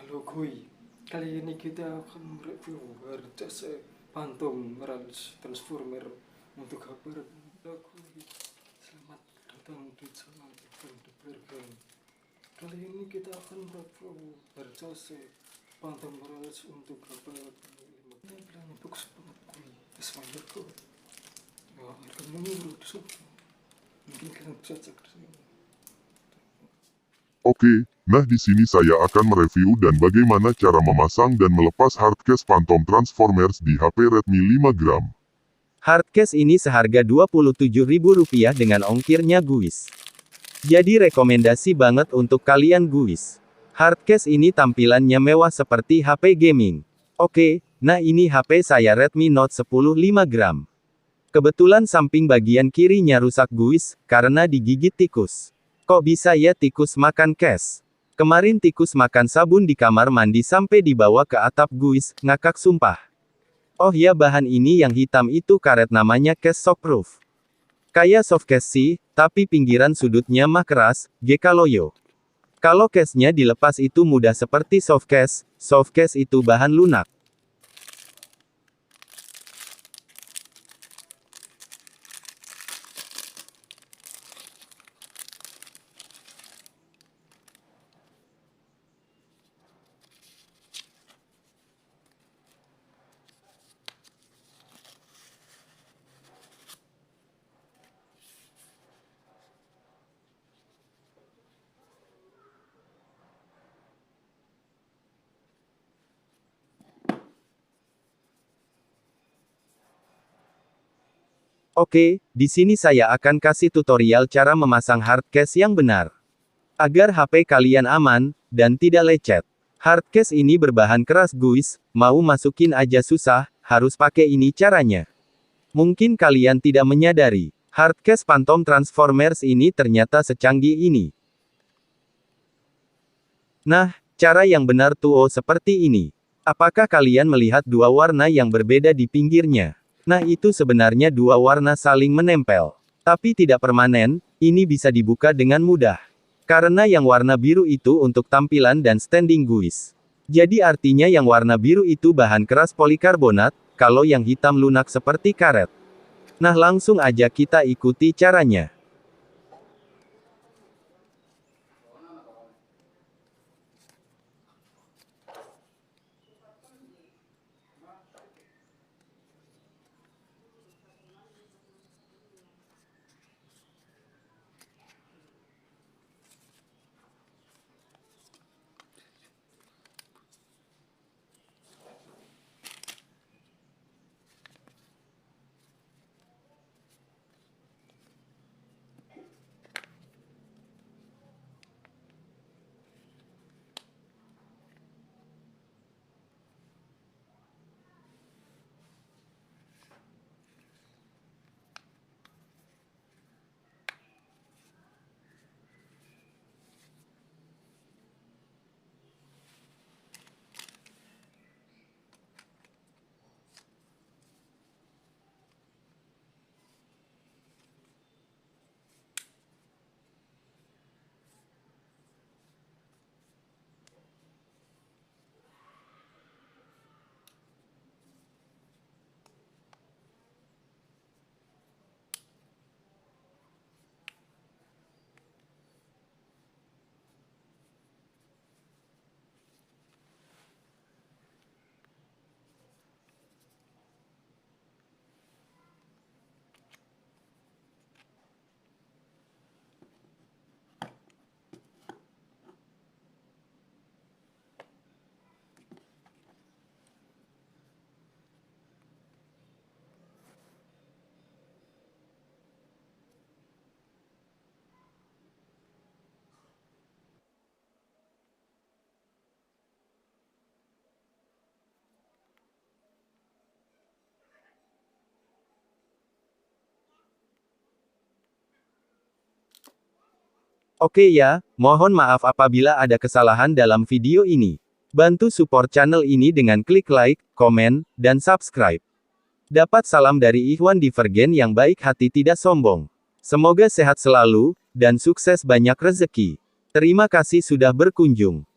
Halo Koi, kali ini kita akan mereview harga Phantom Rals Transformer untuk Halo Koi. Selamat datang di channel Ivan The Bergen. Kali ini kita akan mereview harga Phantom Rals untuk HP Tampilannya bagus banget Koi, sesuai kok. Ya, harganya murah di. Mungkin kalian bisa di sini. Oke, nah di sini saya akan mereview dan bagaimana cara memasang dan melepas hardcase Phantom Transformers di HP Redmi 5 gram. Hardcase ini seharga Rp27.000 dengan ongkirnya guys. Jadi rekomendasi banget untuk kalian guys. Hardcase ini tampilannya mewah seperti HP gaming. Oke, nah ini HP saya Redmi Note 10 5 gram. Kebetulan samping bagian kirinya rusak guys, karena digigit tikus. Kok bisa ya tikus makan case? Kemarin tikus makan sabun di kamar mandi sampai dibawa ke atap guys, ngakak sumpah. Oh ya bahan ini yang hitam itu karet namanya case shockproof. Kayak soft case sih, tapi pinggiran sudutnya mah keras, GK loyo. Kalau case-nya dilepas itu mudah seperti soft case, soft case itu bahan lunak. Oke, di sini saya akan kasih tutorial cara memasang hardcase yang benar. Agar HP kalian aman, dan tidak lecet. Hardcase ini berbahan keras guys, mau masukin aja susah, harus pakai ini caranya. Mungkin kalian tidak menyadari, hardcase Phantom Transformers ini ternyata secanggih ini. Nah, cara yang benar tuh oh seperti ini. Apakah kalian melihat dua warna yang berbeda di pinggirnya? Nah itu sebenarnya dua warna saling menempel. Tapi tidak permanen, ini bisa dibuka dengan mudah. Karena yang warna biru itu untuk tampilan dan standing guys. Jadi artinya yang warna biru itu bahan keras polikarbonat, kalau yang hitam lunak seperti karet. Nah langsung aja kita ikuti caranya. Oke ya, mohon maaf apabila ada kesalahan dalam video ini. Bantu support channel ini dengan klik like, komen, dan subscribe. Dapat salam dari Ikhwan Divergen yang baik hati tidak sombong. Semoga sehat selalu, dan sukses banyak rezeki. Terima kasih sudah berkunjung.